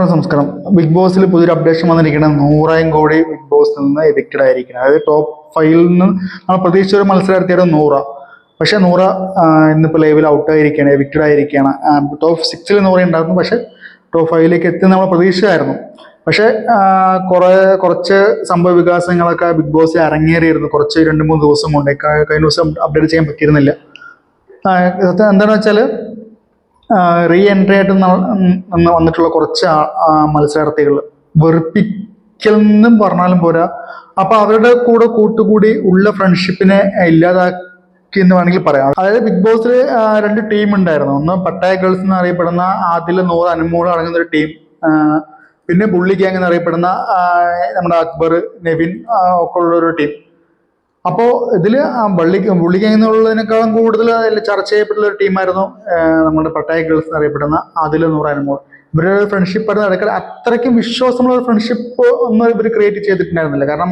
നമസ്കാരം ബിഗ് ബോസിൽ പുതിയൊരു അപ്ഡേഷൻ വന്നിരിക്കുന്നത് നൂറായിരം കോടി ബിഗ് ബോസിൽ നിന്ന് എഡിക്റ്റഡ് ആയിരിക്കുന്നത് അതായത് ടോപ്പ് ഫൈവിൽ നിന്ന് നമ്മൾ പ്രതീക്ഷിച്ച ഒരു മത്സരാർത്ഥിയായിരുന്നു നൂറ. പക്ഷെ നൂറ ഇന്നിപ്പോൾ ലൈവിൽ ഔട്ട് ആയിരിക്കുകയാണ് ആയിരിക്കുകയാണ് ടോപ്പ് സിക്സിൽ നൂറ ഉണ്ടായിരുന്നു. പക്ഷെ ടോപ്പ് ഫൈവിലേക്ക് എത്തി നമ്മൾ പ്രതീക്ഷയായിരുന്നു പക്ഷെ കുറേ കുറച്ച് സംഭവ വികാസങ്ങളൊക്കെ ബിഗ് ബോസിൽ അരങ്ങേറിയിരുന്നു. കുറച്ച് രണ്ട് മൂന്ന് ദിവസം കൊണ്ട്. കഴിഞ്ഞ ദിവസം അപ്ഡേറ്റ് ചെയ്യാൻ പറ്റിയിരുന്നില്ല. എന്താണെന്ന് വെച്ചാൽ റീ എൻട്രി ആയിട്ട് വന്നിട്ടുള്ള കുറച്ച് മത്സരാർത്ഥികൾ വെറുപ്പിക്കലെന്നും പറഞ്ഞാലും പോരാ. അപ്പൊ അവരുടെ കൂടെ കൂട്ടുകൂടി ഉള്ള ഫ്രണ്ട്ഷിപ്പിനെ ഇല്ലാതാക്കി എന്ന് വേണമെങ്കിൽ പറയാം. അതായത് ബിഗ് ബോസിൽ രണ്ട് ടീം ഉണ്ടായിരുന്നു. ഒന്ന് പട്ടായ ഗേൾസ് എന്ന് അറിയപ്പെടുന്ന ആദിൽ നൂറ് അനുമോൾ അടങ്ങുന്ന ഒരു ടീം പിന്നെ ബുള്ളി ഗ്യാങ് എന്നറിയപ്പെടുന്ന നമ്മുടെ അക്ബർ നെവിൻ ഒക്കെ ഉള്ള ഒരു ടീം അപ്പോ ഇതിൽ ആ വള്ളി എന്നുള്ളതിനേക്കാളും കൂടുതൽ ചർച്ച ചെയ്യപ്പെട്ടുള്ള ഒരു ടീമായിരുന്നു നമ്മുടെ പട്ടായ ഗേൾസ് എന്നറിയപ്പെടുന്ന അതിൽ നൂറ് അനുമോൾ. ഇവരുടെ ഫ്രണ്ട്ഷിപ്പ് ആയിരുന്നു നടക്കൽ അത്രയ്ക്കും വിശ്വാസമുള്ള ഒരു ഫ്രണ്ട്ഷിപ്പ് ഒന്നും ഇവർ ക്രിയേറ്റ് ചെയ്തിട്ടുണ്ടായിരുന്നില്ല. കാരണം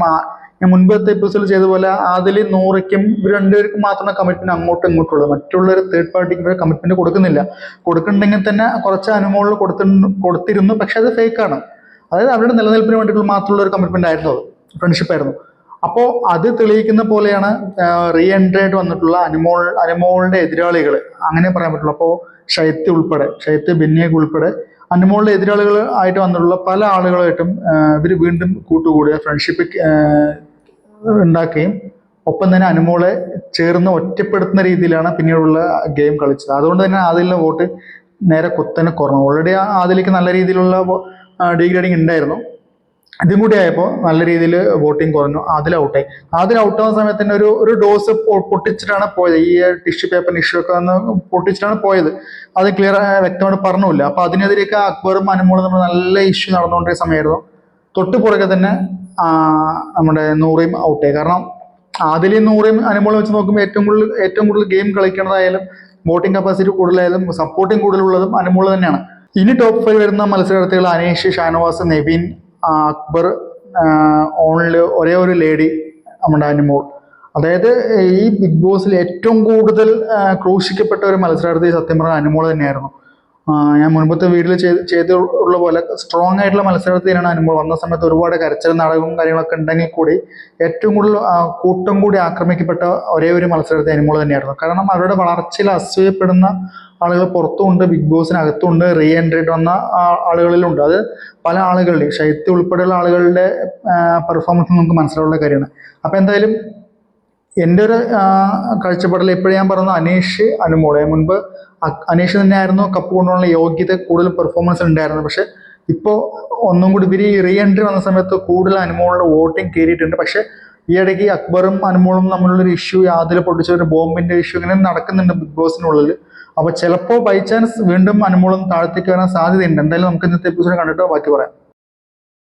ഞാൻ മുൻപത്തെ എപ്പിസോഡിൽ ചെയ്ത പോലെ അതിൽ നൂറയ്ക്കും ഇവർ രണ്ടുപേർക്കും മാത്രമേ കമ്മിറ്റ്മെന്റ് അങ്ങോട്ടും ഇങ്ങോട്ടും ഉള്ളത് മറ്റുള്ള ഒരു തേർഡ് പാർട്ടിക്ക് ഇവർ കമ്മിറ്റ്മെന്റ് കൊടുക്കുന്നില്ല. കൊടുക്കുന്നുണ്ടെങ്കിൽ തന്നെ കുറച്ച് അനുമോളിൽ കൊടുത്തി കൊടുത്തിരുന്നു പക്ഷെ അത് ഫേക്കാണ് അതായത് അവരുടെ നിലനിൽപ്പിന് വേണ്ടിയിട്ടുള്ള മാത്രമുള്ള ഒരു കമ്മിറ്റ്മെന്റ് ആയിരുന്നു അത്. ഫ്രണ്ട്ഷിപ്പ് ആയിരുന്നു. അപ്പോൾ അത് തെളിയിക്കുന്ന പോലെയാണ് റീ എൻട്രി ആയിട്ട് വന്നിട്ടുള്ള അനുമോൾ അനുമോളുടെ എതിരാളികൾ അങ്ങനെ പറയാൻ പറ്റുള്ളൂ. അപ്പോൾ ഷൈത്ത് ഉൾപ്പെടെ ഷൈത്ത് ബിന്നിയൊക്കെ ഉൾപ്പെടെ അനുമോളുടെ എതിരാളികൾ ആയിട്ട് വന്നിട്ടുള്ള പല ആളുകളായിട്ടും ഇവർ വീണ്ടും കൂട്ടുകൂടുക ഫ്രണ്ട്ഷിപ്പ് ഉണ്ടാക്കുകയും ഒപ്പം തന്നെ അനുമോളെ ചേർന്ന് ഒറ്റപ്പെടുത്തുന്ന രീതിയിലാണ് പിന്നീടുള്ള ഗെയിം കളിച്ചത്. അതുകൊണ്ട് തന്നെ ആദ്യമുള്ള വോട്ട് നേരെ കുത്തനെ കുറഞ്ഞു. ഓൾറെഡി അതിലേക്ക് നല്ല രീതിയിലുള്ള ഡീഗ്രേഡിങ് ഉണ്ടായിരുന്നു. ഇതും കൂടി ആയപ്പോൾ നല്ല രീതിയിൽ വോട്ടിംഗ് കുറഞ്ഞു അതിൽ ഔട്ടായി അതിൽ ഔട്ടാവുന്ന സമയത്ത് തന്നെ ഒരു ഒരു ഡോസ് പൊട്ടിച്ചിട്ടാണ് പോയത്. ഈ ടിഷ്യൂ പേപ്പർ ഇഷ്യൂ ഒക്കെ വന്ന് പൊട്ടിച്ചിട്ടാണ് പോയത്. അത് ക്ലിയർ വ്യക്തമായിട്ട് പറഞ്ഞില്ല അപ്പൊ അതിനെതിരെയൊക്കെ അക്ബറും അനുമോളും നമ്മൾ നല്ല ഇഷ്യൂ നടന്നുകൊണ്ടിരിക്കുന്ന സമയമായിരുന്നു. തൊട്ട് പുറകെ തന്നെ നമ്മുടെ നൂറയും ഔട്ടായി കാരണം ആദിലെയും നൂറയും അനുമോളും വെച്ച് നോക്കുമ്പോൾ ഏറ്റവും കൂടുതൽ ഏറ്റവും കൂടുതൽ ഗെയിം കളിക്കുന്നതായാലും വോട്ടിംഗ് കപ്പാസിറ്റി കൂടുതലായാലും സപ്പോർട്ടിങ് കൂടുതലുള്ളതും അനുമോൾ തന്നെയാണ്. ഇനി ടോപ്പ് ഫൈവ് വരുന്ന മത്സരാർത്ഥികൾ അനീഷ് ഷാനവാസ് നെവിൻ അക്ബർ ഓൺലി ഒരേ ഒരു ലേഡി നമ്മുടെ അനുമോൾ. അതായത് ഈ ബിഗ് ബോസിൽ ഏറ്റവും കൂടുതൽ ക്രൂശിക്കപ്പെട്ട ഒരു മത്സരാർത്ഥി സത്യം പറഞ്ഞാൽ അനുമോൾ തന്നെയായിരുന്നു. ഞാൻ മുൻപത്തെ വീട്ടിൽ ചെയ്ത് ചെയ്തുള്ള പോലെ സ്ട്രോങ് ആയിട്ടുള്ള മത്സരത്തിനാണ് അനുഭവം വന്ന സമയത്ത് ഒരുപാട് കരച്ചിൽ നാടകവും കാര്യങ്ങളൊക്കെ ഉണ്ടെങ്കിൽ കൂടി ഏറ്റവും കൂടുതൽ കൂട്ടം കൂടി ആക്രമിക്കപ്പെട്ട ഒരേ ഒരു മത്സരത്തെ അനുമോൾ തന്നെയായിരുന്നു. കാരണം അവരുടെ വളർച്ചയിൽ അസൂയപ്പെടുന്ന ആളുകൾ പുറത്തുമുണ്ട് ബിഗ് ബോസിനകത്തുണ്ട് റീ എൻട്രി വന്ന ആളുകളിലുണ്ട്. അത് പല ആളുകളുടെയും ശൈത്യം ഉൾപ്പെടെയുള്ള ആളുകളുടെ പെർഫോമൻസ് നമുക്ക് മനസ്സിലുള്ള കാര്യമാണ്. അപ്പം എന്തായാലും എന്റെ ഒരു കാഴ്ചപ്പാടിൽ എപ്പോഴും ഞാൻ പറയുന്നത് അനീഷ് അനുമോളെ. മുൻപ് അനീഷ് തന്നെയായിരുന്നു കപ്പ് കൊണ്ടുപോകാനുള്ള യോഗ്യത കൂടുതൽ പെർഫോമൻസ് ഉണ്ടായിരുന്നു പക്ഷെ ഇപ്പോൾ ഒന്നും കൂടി ഇവർ റീ എൻട്രി വന്ന സമയത്ത് കൂടുതൽ അനുമോളുടെ വോട്ടിംഗ് കയറിയിട്ടുണ്ട്. പക്ഷെ ഈ ഇടയ്ക്ക് അക്ബറും അനുമോളും തമ്മിലുള്ളൊരു ഇഷ്യൂ യാതിൽ പൊട്ടിച്ച ഒരു ബോംബിന്റെ ഇഷ്യൂ ഇങ്ങനെ നടക്കുന്നുണ്ട് ബിഗ് ബോസിനുള്ളിൽ അപ്പോൾ ചിലപ്പോൾ ബൈ ചാൻസ് വീണ്ടും അനുമോളും താഴത്തേക്ക് വരാൻ സാധ്യതയുണ്ട്. എന്തായാലും നമുക്ക് ഇന്നത്തെ എപ്പിസോഡ് കണ്ടിട്ട് ബാക്കി പറയാം.